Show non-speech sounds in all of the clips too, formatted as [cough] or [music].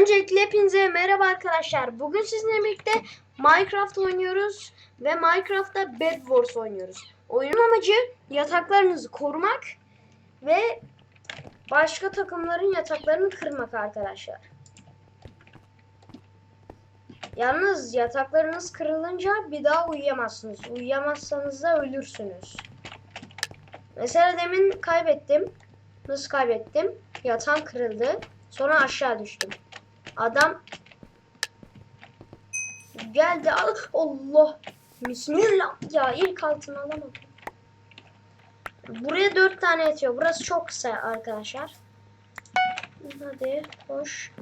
Öncelikle hepinize merhaba arkadaşlar. Bugün sizinle birlikte Minecraft oynuyoruz ve Minecraft'ta Bed Wars oynuyoruz. Oyunun amacı yataklarınızı korumak ve başka takımların yataklarını kırmak arkadaşlar. Yalnız yataklarınız kırılınca bir daha uyuyamazsınız. Uyuyamazsanız da ölürsünüz. Mesela demin kaybettim. Nasıl kaybettim? Yatağım kırıldı. Sonra aşağı düştüm. Adam geldi. al- Allah. Bismillah. Ya ilk altını alamadım. Buraya dört tane yatıyor. Burası çok kısa arkadaşlar. Hadi koş.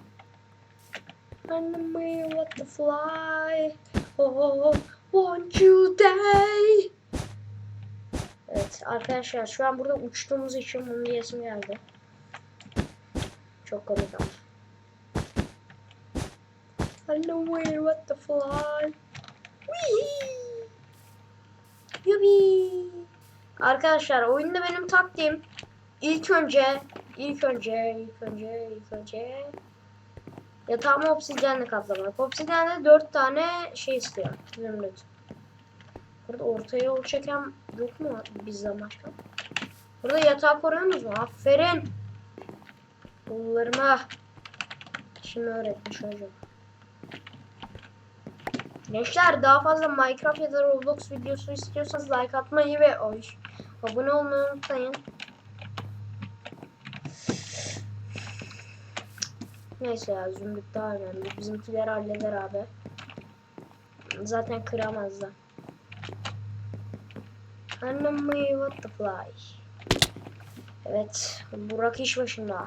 Enemy what the fly. Oh, want you day. Evet arkadaşlar şu an burada uçtuğumuz için bunu diyesim geldi. Çok komik ama. I know where what the fly. Whee! Yubi. Arkadaşlar oyunda benim taktiğim ilk önce ilk önce ilk önce ilk önce yatağımı obsidyenle kaplamak. Obsidyende 4 tane şey istiyor. Zümrüt. Burada ortaya yol çeken yok mu bizden başka? Burada yatağı koruyorsunuz mu? Aferin. Oğullarıma. Şimdi öğretmiş hocam. Gençler daha fazla Minecraft ya da Roblox videosu istiyorsanız like atmayı ve oy, abone olmayı unutmayın. Neyse ya Zümrüt daha önemli. Bizimkiler halleder abi. Zaten kıramazlar. Enemy what the fly. Evet. Burak iş başında.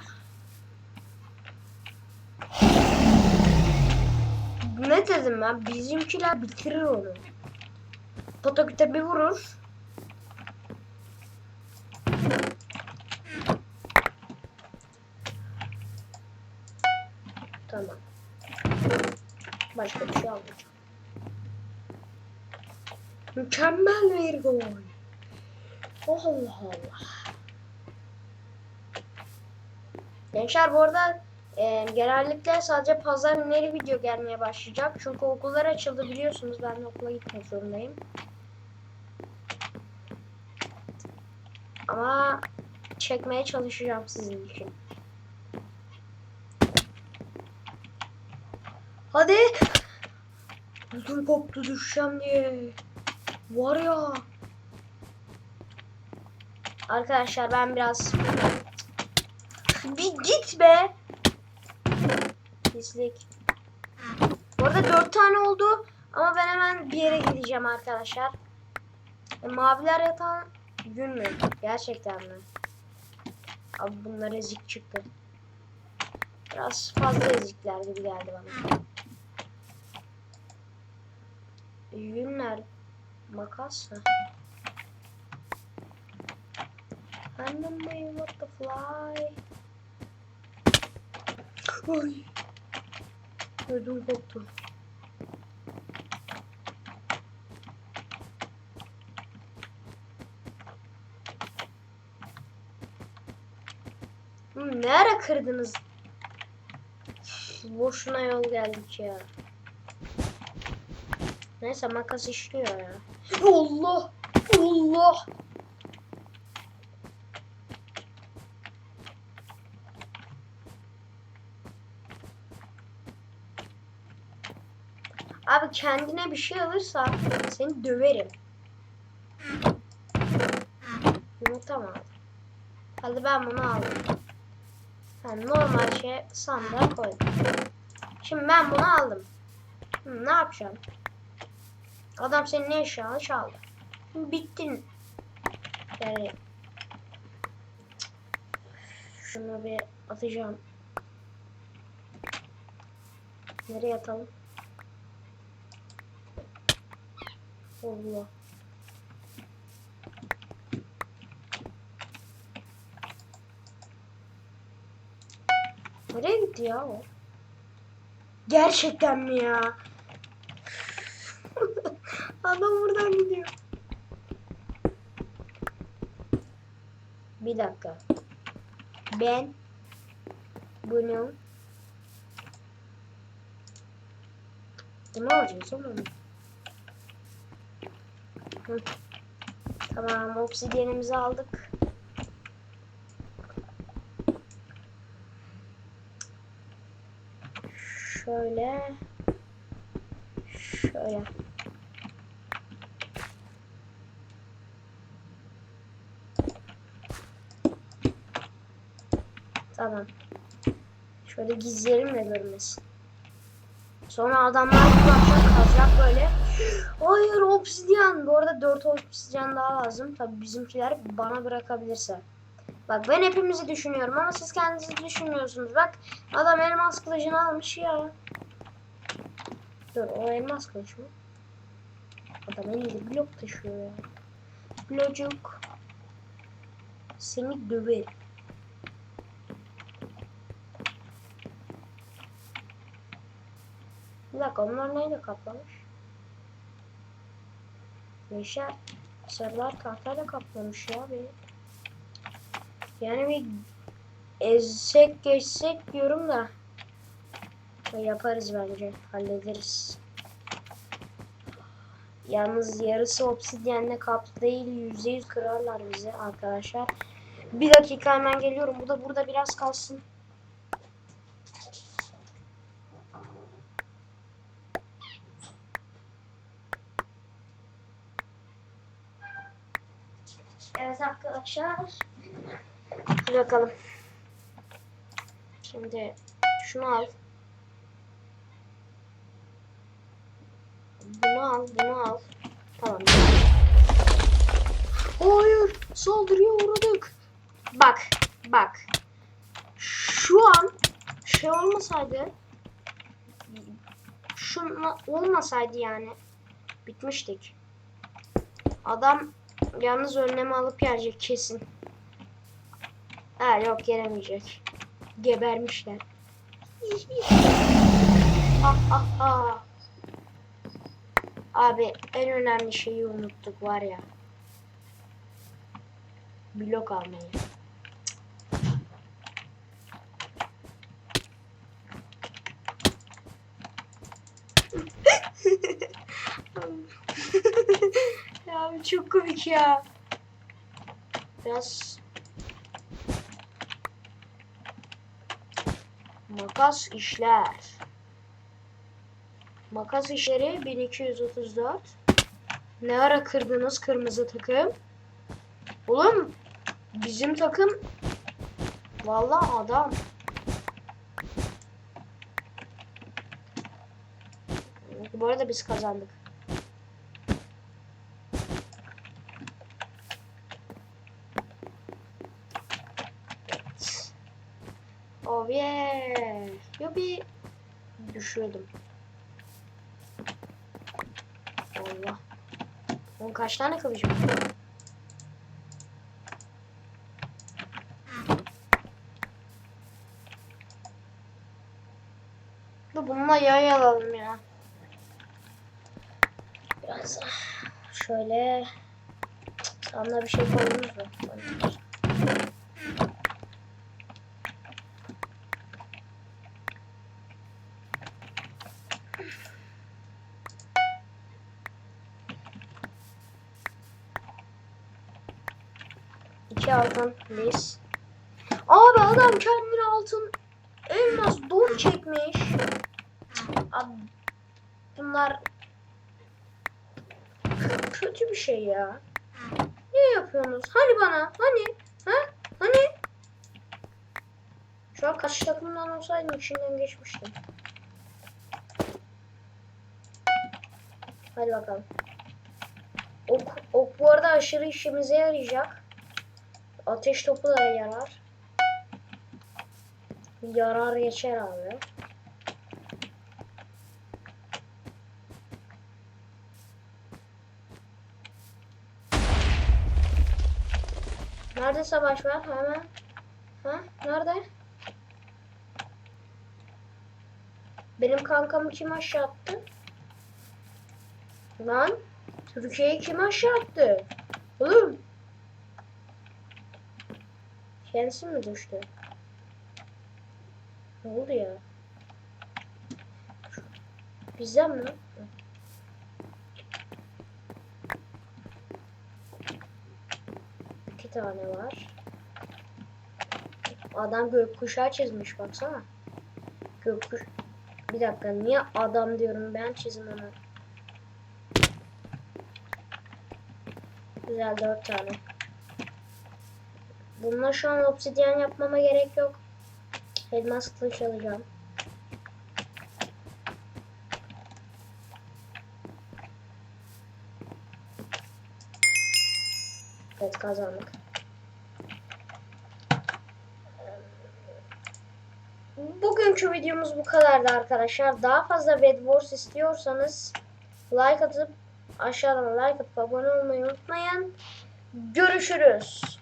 Ne dedim ben? Bizimkiler bitirir onu. Pataküte bir vurur. Tamam. Başka bir şey almayacağım. Mükemmel bir gol. Allah Allah. Gençler bu arada e, genellikle sadece pazar günleri video gelmeye başlayacak. Çünkü okullar açıldı biliyorsunuz. Ben de okula gitmek zorundayım. Ama çekmeye çalışacağım sizin için. Hadi. Ödüm koptu düşeceğim diye. Var ya. Arkadaşlar ben biraz bir git be. Pislik. Bu arada dört tane oldu. Ama ben hemen bir yere gideceğim arkadaşlar. E, maviler yatan gün mü? Gerçekten mi? Abi bunlar ezik çıktı. Biraz fazla ezikler gibi geldi bana. Yünler makas mı? Enemy what the fly. Ay. Ödüm koptu. Hı, Ne ara kırdınız? Boşuna yol geldik ya. Neyse makas işliyor ya. Allah! Allah! Abi kendine bir şey alırsa seni döverim. Yumurta mı? Hadi ben bunu aldım. Ben normal şey sandığa koydum. Şimdi ben bunu aldım. Hı, ne yapacağım? Adam senin ne eşyanı çaldı. Bittin. Yani şunu bir atacağım. Nereye atalım? Allah. Nereye gitti ya o? Gerçekten mi ya? [laughs] Adam buradan gidiyor. Bir dakika. Ben bunu Bunu alacağız oğlum. Tamam obsidyenimizi aldık. Şöyle. Şöyle. Tamam. Şöyle gizleyelim de görmesin. Sonra adamlar bakacak kazacak böyle. Hayır obsidyen. Bu arada 4 obsidyen daha lazım. Tabi bizimkiler bana bırakabilirse. Bak ben hepimizi düşünüyorum ama siz kendinizi düşünmüyorsunuz. Bak adam elmas kılıcını almış ya. Dur o elmas kılıç mı? Adam elinde blok taşıyor ya. Blocuk. Seni döverim. Bir dakika onlar neyle kaplamış? Gençler sarılar tahtayla kaplamış ya bir. Yani bir ezsek geçsek diyorum da yaparız bence hallederiz. Yalnız yarısı obsidyenle kaplı değil yüzde yüz kırarlar bizi arkadaşlar. Bir dakika hemen geliyorum. Bu da burada biraz kalsın. Evet arkadaşlar. Bakalım. Şimdi şunu al. Bunu al, bunu al. Tamam. Hayır, saldırıya uğradık. Bak, bak. Şu an şey olmasaydı şunla olmasaydı yani bitmiştik. Adam Yalnız önlemi alıp gelecek kesin. Ha yok gelemeyecek. Gebermişler. ah ah ah. Abi en önemli şeyi unuttuk var ya. Blok almayı. [laughs] abi çok komik ya. Biraz makas işler. Makas işleri 1234. Ne ara kırdınız kırmızı takım? Oğlum bizim takım vallahi adam. Bu arada biz kazandık. Oh yeah. Yubi. Düşüyordum. Allah. Onun kaç tane kılıcım var? Dur bununla yay alalım ya. Biraz şöyle sana bir şey koydunuz mu? İki altın please. Abi adam kendine altın elmas don çekmiş. Abi bunlar kötü bir şey ya. Niye yapıyorsunuz? Hani bana? Hani? Ha? Hani? Şu an kaç takımdan olsaydım içinden geçmiştim. Hadi bakalım. Ok, ok bu arada aşırı işimize yarayacak. Ateş topu da yarar. Yarar geçer abi. Nerede savaş var? Hemen. Ha? Nerede? Benim kankamı kim aşağı attı? Lan Türkiye'yi kim aşağı attı? Oğlum. Kendisi mi düştü? Ne oldu ya? Bizden mi? İki tane var. Adam gökkuşağı çizmiş baksana. Gökkuş... Bir dakika niye adam diyorum ben çizim onu. Güzel dört tane. Bununla şu an obsidyen yapmama gerek yok. Elmas kılıç alacağım. Evet kazandık. Bugünkü videomuz bu kadardı arkadaşlar. Daha fazla Bed Wars istiyorsanız like atıp aşağıdan like atıp abone olmayı unutmayın. Görüşürüz.